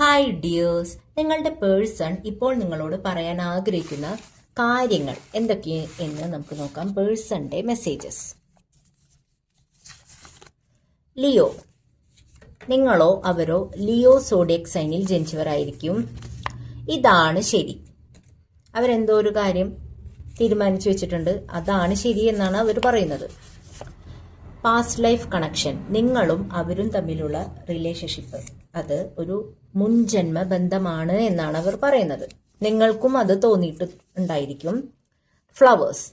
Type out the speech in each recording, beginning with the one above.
Hi dears നിങ്ങളുടെ person ഇപ്പോൾ നിങ്ങളോട് പറയാൻ ആഗ്രഹിക്കുന്ന കാര്യങ്ങൾ എന്തൊക്കെ എന്ന് നമുക്ക് നോക്കാം. പേഴ്സന്റെ മെസ്സേജസ് ലിയോ നിങ്ങളോ അവരോ ലിയോ സോഡിയക് സൈനിൽ ജനിച്ചവരായിരിക്കും. ഇതാണ് ശരി. അവരെന്തോ ഒരു കാര്യം തീരുമാനിച്ചു വെച്ചിട്ടുണ്ട്. അതാണ് ശരി എന്നാണ് അവർ പറയുന്നത്. പാസ്റ്റ് ലൈഫ് കണക്ഷൻ നിങ്ങളും അവരും തമ്മിലുള്ള റിലേഷൻഷിപ്പ് അത് ഒരു മുൻജന്മ ബന്ധമാണ് എന്നാണ് അവർ പറയുന്നത്. നിങ്ങൾക്കും അത് തോന്നിയിട്ട് ഉണ്ടായിരിക്കും ഫ്ലവേഴ്സ്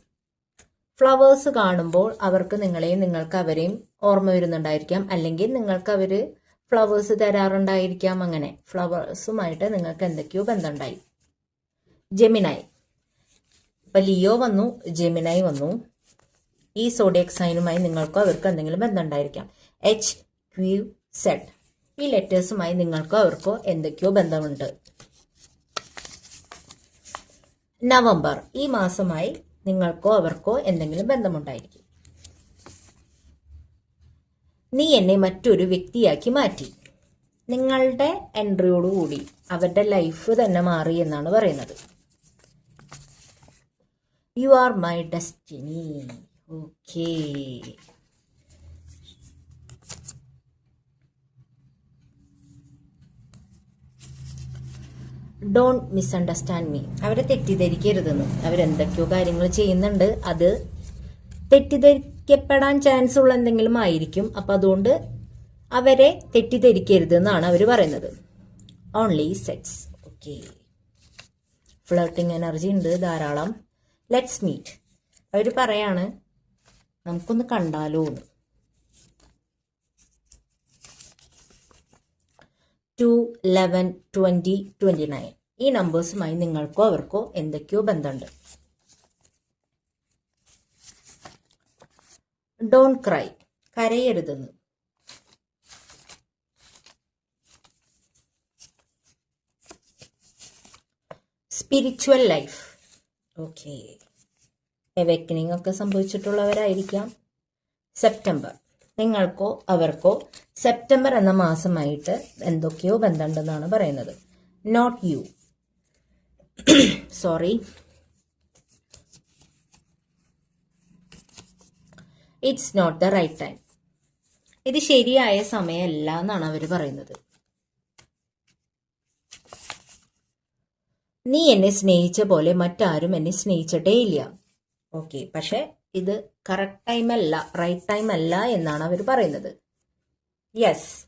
ഫ്ലവേഴ്സ് കാണുമ്പോൾ അവർക്ക് നിങ്ങളെയും നിങ്ങൾക്ക് അവരെയും ഓർമ്മ വരുന്നുണ്ടായിരിക്കാം. അല്ലെങ്കിൽ നിങ്ങൾക്ക് അവർ ഫ്ലവേഴ്സ് തരാറുണ്ടായിരിക്കാം അങ്ങനെ. ഫ്ലവേഴ്സുമായിട്ട് നിങ്ങൾക്ക് എന്തൊക്കെയോ ബന്ധമുണ്ടായി. ജെമിനായി ഇപ്പൊ ലിയോ വന്നു. ജെമിനായി വന്നു. ഈ സോഡിയക് സൈനുമായി നിങ്ങൾക്കോ അവർക്ക് എന്തെങ്കിലും ബന്ധമുണ്ടായിരിക്കാം. എച്ച് ക്യു സെഡ് ഈ ലെറ്റേഴ്സുമായി നിങ്ങൾക്കോ അവർക്കോ എന്തൊക്കെയോ ബന്ധമുണ്ട്. നവംബർ. ഈ മാസമായി നിങ്ങൾക്കോ അവർക്കോ എന്തെങ്കിലും ബന്ധമുണ്ടായിരിക്കും. നീ എന്നെ മറ്റൊരു വ്യക്തിയാക്കി മാറ്റി. നിങ്ങളുടെ എൻട്രിയോടുകൂടി അവരുടെ ലൈഫ് തന്നെ മാറി എന്നാണ് പറയുന്നത്. You are my destiny okay don't misunderstand me അവരെ തെറ്റിദ്ധരിക്കരുതെന്ന്. അവരെന്തൊക്കെയോ കാര്യങ്ങൾ ചെയ്യുന്നുണ്ട്. അത് തെറ്റിദ്ധരിക്കപ്പെടാൻ ചാൻസ് ഉള്ള എന്തെങ്കിലും ആയിരിക്കും. അപ്പൊ അതുകൊണ്ട് അവരെ തെറ്റിദ്ധരിക്കരുത് എന്നാണ് അവർ പറയുന്നത്. Only sets okay floating energy ഉണ്ട് ധാരാളം. ലെറ്റ്സ് മീറ്റ് അവർ പറയാണ് നമുക്കൊന്ന് കണ്ടാലോ എന്ന് two eleven twenty twenty nine ഈ നമ്പേഴ്സുമായി നിങ്ങൾക്കോ അവർക്കോ എന്തൊക്കെയോ ബന്ധമുണ്ട്. ഡോൺ ക്രൈ കരയരുതെന്ന്. സ്പിരിച്വൽ ലൈഫ് ഓക്കെ എവക്കനിങ് ഒക്കെ സംഭവിച്ചിട്ടുള്ളവരായിരിക്കാം. സെപ്റ്റംബർ നിങ്ങൾക്കോ അവർക്കോ സെപ്റ്റംബർ എന്ന മാസമായിട്ട് എന്തൊക്കെയോ ബന്ധമുണ്ടെന്നാണ് പറയുന്നത്. Not you sorry it's not the right time ഇത് ശരിയായ സമയമല്ല എന്നാണ് അവർ പറയുന്നത്. നീ എന്നെ സ്നേഹിച്ച പോലെ മറ്റാരും എന്നെ സ്നേഹിച്ചിട്ടേ ഇല്ല. ഓക്കെ പക്ഷെ ഇത് കറക്റ്റ് ടൈം അല്ല റൈറ്റ് ടൈം അല്ല എന്നാണ് അവർ പറയുന്നത്. യെസ്